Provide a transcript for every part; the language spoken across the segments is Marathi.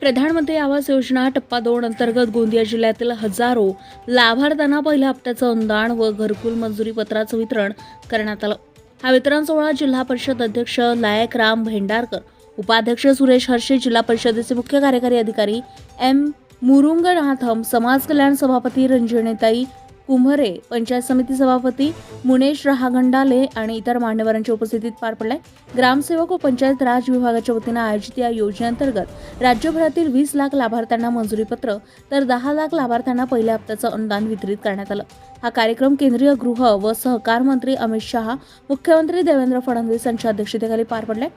प्रधानमंत्री आवास योजना टप्पा दोन अंतर्गत गोंदिया जिल्ह्यातील हजारो लाभार्थ्यांना पहिल्या हप्त्याचं अनुदान व घरकुल मंजुरी पत्राचं वितरण करण्यात आलं. हा वितरण सोहळा जिल्हा परिषद अध्यक्ष लायक राम भेंडारकर उपाध्यक्ष सुरेश हर्षे जिल्हा परिषदेचे मुख्य कार्यकारी अधिकारी एम मुरुंगनाथम समाज कल्याण सभापती रंजनेताई कुंभरे पंचायत समिती सभापती मुनेश रहागंडाले आणि इतर मान्यवरांच्या उपस्थितीत पार पडलाय ग्रामसेवक व पंचायत राज विभागाच्या वतीनं आयोजित या योजनेअंतर्गत राज्यभरातील वीस लाख लाभार्थ्यांना मंजुरीपत्र तर दहा लाख लाभार्थ्यांना पहिल्या हप्त्याचं अनुदान वितरित करण्यात आलं. हा कार्यक्रम केंद्रीय गृह व सहकार मंत्री अमित शहा मुख्यमंत्री देवेंद्र फडणवीस यांच्या अध्यक्षतेखाली पार पडलाय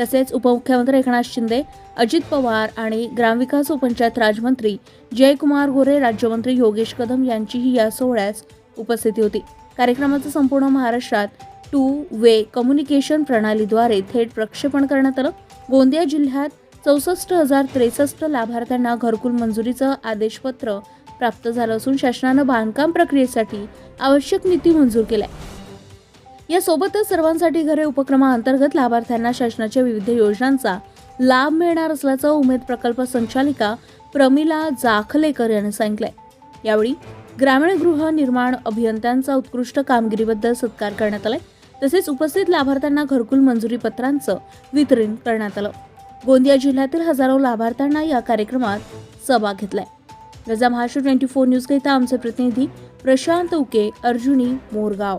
तसेच उपमुख्यमंत्री एकनाथ शिंदे अजित पवार आणि ग्रामविकास व पंचायत जयकुमार गोरे राज्यमंत्री योगेश कदम यांचीही या सोहळ्यास उपस्थिती होती. कार्यक्रमाचं संपूर्ण महाराष्ट्रात टू वे कम्युनिकेशन प्रणालीद्वारे थेट प्रक्षेपण करण्यात आलं. गोंदिया जिल्ह्यात चौसष्ट हजार त्रेसष्ट लाभार्थ्यांना घरकुल मंजुरीचं आदेशपत्र प्राप्त झालं असून शासनानं बांधकाम प्रक्रियेसाठी आवश्यक निधी मंजूर केलाय. यासोबतच सर्वांसाठी घरे उपक्रमाअंतर्गत लाभार्थ्यांना शासनाच्या विविध योजनांचा लाभ मिळणार असल्याचं उमेद प्रकल्प संचालिका प्रमिला जाखलेकर यांनी सांगितलंय. यावेळी ग्रामीण गृहनिर्माण अभियंत्यांचा उत्कृष्ट कामगिरीबद्दल सत्कार करण्यात आलाय. तसेच उपस्थित लाभार्थ्यांना घरकुल मंजुरी पत्रांचं वितरण करण्यात आलं. गोंदिया जिल्ह्यातील हजारो लाभार्थ्यांना या कार्यक्रमात सहभाग घेतलाय. रजा महाराष्ट्र ट्वेंटी फोर न्यूजकरिता आमचे प्रतिनिधी प्रशांत उके अर्जुनी मोरगाव.